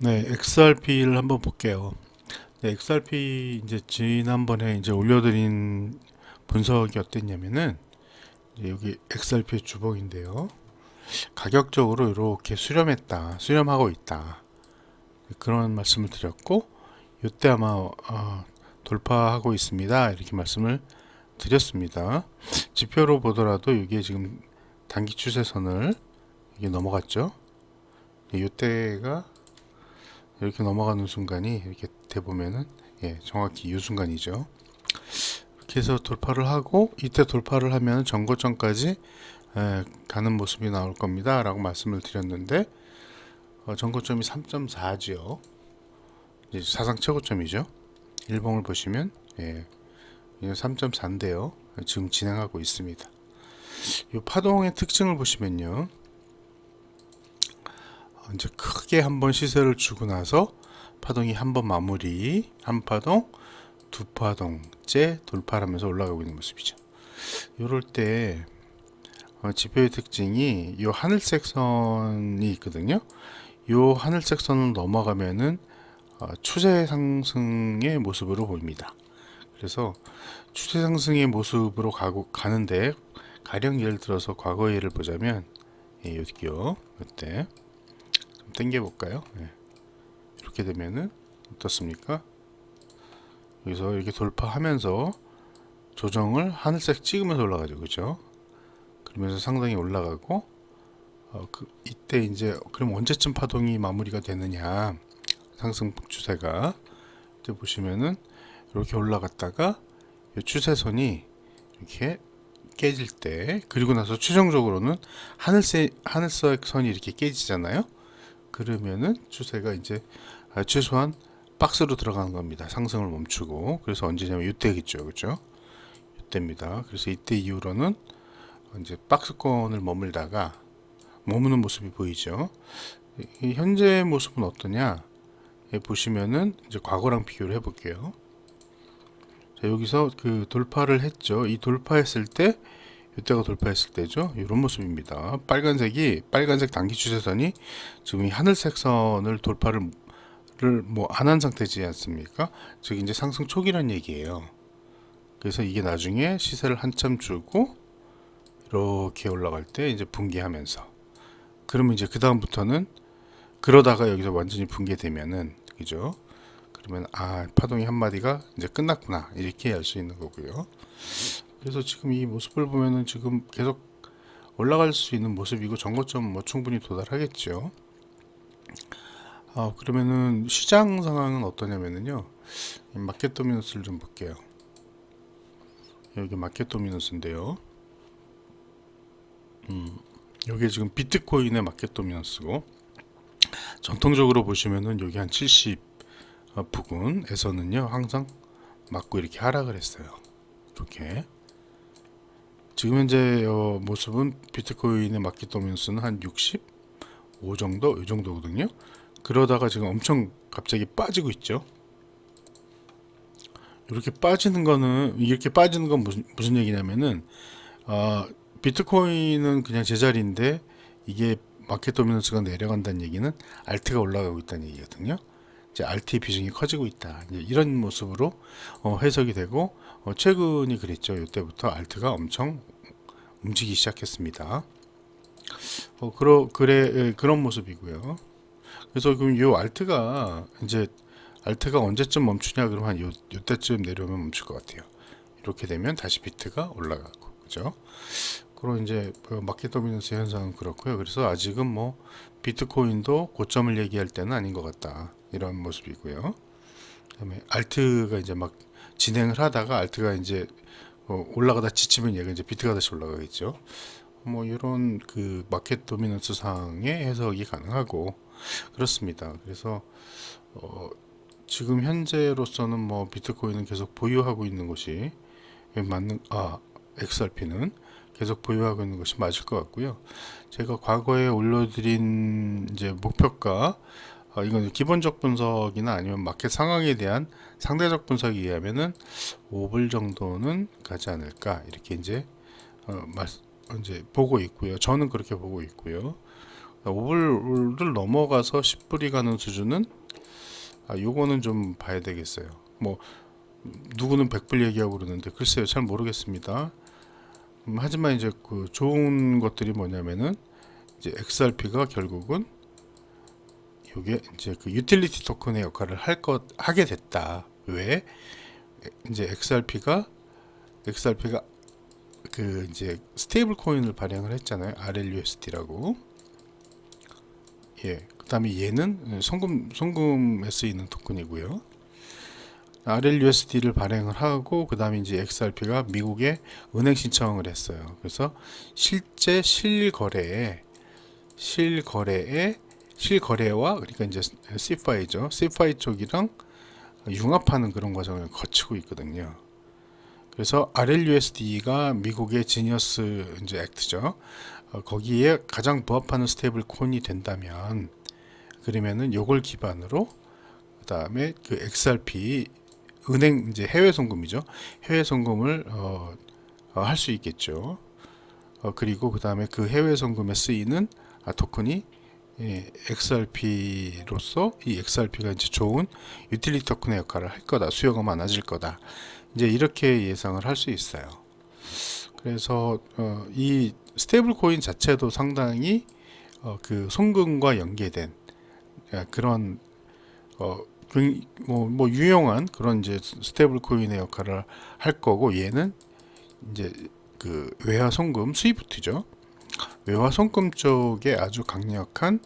네, XRP를 한번 볼게요. 네, XRP 이제 지난번에 이제 올려드린 분석이 어땠냐면은 여기 XRP 주봉인데요. 가격적으로 이렇게 수렴했다, 수렴하고 있다 그런 말씀을 드렸고 이때 아마 어, 돌파하고 있습니다 이렇게 말씀을 드렸습니다. 지표로 보더라도 이게 지금 단기 추세선을 이게 넘어갔죠. 네, 이때가 이렇게 넘어가는 순간이 이렇게 돼 보면은 예, 정확히 이 순간이죠. 이렇게 해서 돌파를 하고 이때 돌파를 하면 전고점까지 에, 가는 모습이 나올 겁니다 라고 말씀을 드렸는데 어, 전고점이 3.4지요. 이제 사상 최고점이죠. 일봉을 보시면 예, 3.4인데요. 지금 진행하고 있습니다. 이 파동의 특징을 보시면요. 어, 이제 크게 한번 시세를 주고 나서 파동이 한 번 마무리, 한 파동, 두 파동째 돌파하면서 올라가고 있는 모습이죠. 이럴 때 어, 지표의 특징이 이 하늘색 선이 있거든요. 이 하늘색 선을 넘어가면은 어, 추세 상승의 모습으로 보입니다. 그래서 추세 상승의 모습으로 가고 가는데 가령 예를 들어서 과거 예를 보자면 예, 여기요. 이때 좀 당겨 볼까요? 예. 이렇게 되면은 어떻습니까? 여기서 이렇게 돌파하면서 조정을 하늘색 찍으면서 올라가죠, 그죠? 그러면서 상당히 올라가고 어, 그 이때 이제 그럼 언제쯤 파동이 마무리가 되느냐 상승 추세가 이때 보시면은 이렇게 올라갔다가 이 추세선이 이렇게 깨질 때 그리고 나서 최종적으로는 하늘색 하늘색 선이 이렇게 깨지잖아요. 그러면은 추세가 이제 아, 최소한 박스로 들어가는 겁니다. 상승을 멈추고 그래서 언제냐면 이때겠죠, 그렇죠? 이때입니다. 그래서 이때 이후로는 이제 박스권을 머물다가 머무는 모습이 보이죠. 이 현재 모습은 어떠냐? 예, 보시면은 이제 과거랑 비교를 해볼게요. 자, 여기서 그 돌파를 했죠. 이 돌파했을 때 이때가 돌파했을 때죠. 이런 모습입니다. 빨간색이 빨간색 단기 추세선이 지금 이 하늘색 선을 돌파를 뭐 안 한 상태지 않습니까? 즉 이제 상승 초기란 얘기예요. 그래서 이게 나중에 시세를 한참 주고 이렇게 올라갈 때 이제 붕괴하면서 그러면 이제 그 다음부터는 그러다가 여기서 완전히 붕괴되면은 그죠? 그러면 아 파동이 한 마디가 이제 끝났구나 이렇게 알 수 있는 거고요. 그래서 지금 이 모습을 보면은 지금 계속 올라갈 수 있는 모습이고 전고점 뭐 충분히 도달하겠죠. 아 그러면은 시장 상황은 어떠냐면은요. 이 마켓 도미너스를 좀 볼게요. 여기 마켓 도미너스인데요. 음, 여기 지금 비트코인의 마켓 도미너스고 전통적으로 보시면은 여기 한 70 어, 부근에서는요 항상 맞고 이렇게 하락을 했어요. 이렇게 지금 현재 어, 모습은 비트코인의 마켓 도미너스는 한 65 정도 이 정도거든요. 그러다가 지금 엄청 갑자기 빠지고 있죠. 이렇게 빠지는 거는 이렇게 빠지는 건 무슨 무슨 얘기냐면은 어, 비트코인은 그냥 제자리인데 이게 마켓 도미너스가 내려간다는 얘기는 알트가 올라가고 있다는 얘기거든요. 이제 알트의 비중이 커지고 있다. 이런 모습으로 어, 해석이 되고 어, 최근이 그랬죠. 이때부터 알트가 엄청 움직이기 시작했습니다. 어, 그러, 그래, 예, 그런 모습이고요. 그래서 그럼 이 알트가 이제 알트가 언제쯤 멈추냐 그러면 한 요, 요때쯤 내려오면 멈출 것 같아요. 이렇게 되면 다시 비트가 올라가고 그죠? 그리고 이제 그 마켓 도미넌스 현상은 그렇고요. 그래서 아직은 뭐 비트코인도 고점을 얘기할 때는 아닌 것 같다. 이런 모습이고요. 그다음에 알트가 이제 막 진행을 하다가 알트가 이제 어, 올라가다 지치면 얘가 이제 비트가 다시 올라가겠죠. 뭐 이런 그 마켓 도미넌스 상의 해석이 가능하고 그렇습니다. 그래서 어, 지금 현재로서는 뭐 비트코인은 계속 보유하고 있는 것이 맞는 아 XRP는 계속 보유하고 있는 것이 맞을 것 같고요. 제가 과거에 올려드린 이제 목표가 어, 이건 기본적 분석이나 아니면 마켓 상황에 대한 상대적 분석에 의하면은 5불 정도는 가지 않을까 이렇게 이제 어, 말, 이제 보고 있고요. 저는 그렇게 보고 있고요. 5불을 넘어가서 10불이 가는 수준은 아, 요거는 좀 봐야 되겠어요. 뭐 누구는 100불 얘기하고 그러는데 글쎄요 잘 모르겠습니다. 음, 하지만 이제 그 좋은 것들이 뭐냐면은 이제 XRP가 결국은 요게 이제 그 유틸리티 토큰의 역할을 할 것 하게 됐다. 왜? 이제 XRP가 XRP가 그 이제 스테이블 코인을 발행을 했잖아요. RLUSD라고. 예. 그다음에 얘는 송금 송금에 쓰이는 토큰이고요. RLUSD를 발행을 하고 그다음에 이제 XRP가 미국에 은행 신청을 했어요. 그래서 실제 실거래에 실거래에 실거래와 그러니까 이제 CFI죠. CFI 쪽이랑 융합하는 그런 과정을 거치고 있거든요. 그래서 RLUSD가 미국의 지니어스 이제 액트죠. 어, 거기에 가장 부합하는 스테이블 코인이 된다면 그러면은 요걸 기반으로 그다음에 그 XRP 은행 이제 해외 송금이죠. 해외 송금을 어, 할수 있겠죠. 어, 그리고 그다음에 그 해외 송금에 쓰이는 아, 토큰이 예, XRP로서 이 XRP가 이제 좋은 유틸리티 토큰의 역할을 할 거다. 수요가 많아질 거다. 이제 이렇게 예상을 할 수 있어요. 그래서 어, 이 스테이블 코인 자체도 상당히 어, 그 송금과 연계된 예, 그런 어, 그, 뭐, 뭐 유용한 그런 이제 스테이블 코인의 역할을 할 거고 얘는 이제 그 외화 송금 스위프트죠. 외화 송금 쪽에 아주 강력한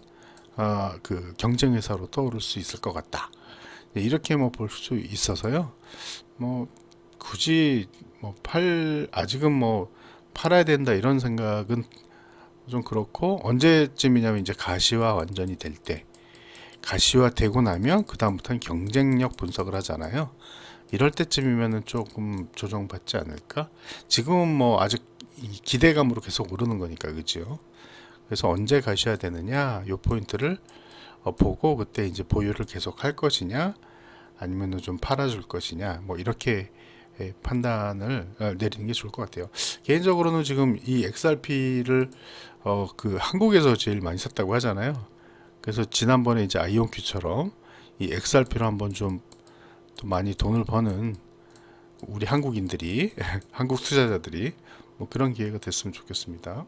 아, 그 경쟁 회사로 떠오를 수 있을 것 같다. 네, 이렇게 뭐 볼 수 있어서요. 뭐 굳이 뭐 팔 아직은 뭐 팔아야 된다 이런 생각은 좀 그렇고 언제쯤이냐면 이제 가시화 완전히 될 때 가시화 되고 나면 그 다음부터는 경쟁력 분석을 하잖아요. 이럴 때쯤이면은 조금 조정받지 않을까? 지금은 뭐 아직 이 기대감으로 계속 오르는 거니까 그죠? 그래서 언제 가셔야 되느냐 요 포인트를 어, 보고 그때 이제 보유를 계속 할 것이냐 아니면은 좀 팔아줄 것이냐 뭐 이렇게 예, 판단을 어, 내리는 게 좋을 것 같아요. 개인적으로는 지금 이 XRP를 어, 그 한국에서 제일 많이 샀다고 하잖아요. 그래서 지난번에 이제 아이온큐처럼 이 XRP로 한번 좀 또 많이 돈을 버는 우리 한국인들이 한국 투자자들이 뭐 그런 기회가 됐으면 좋겠습니다.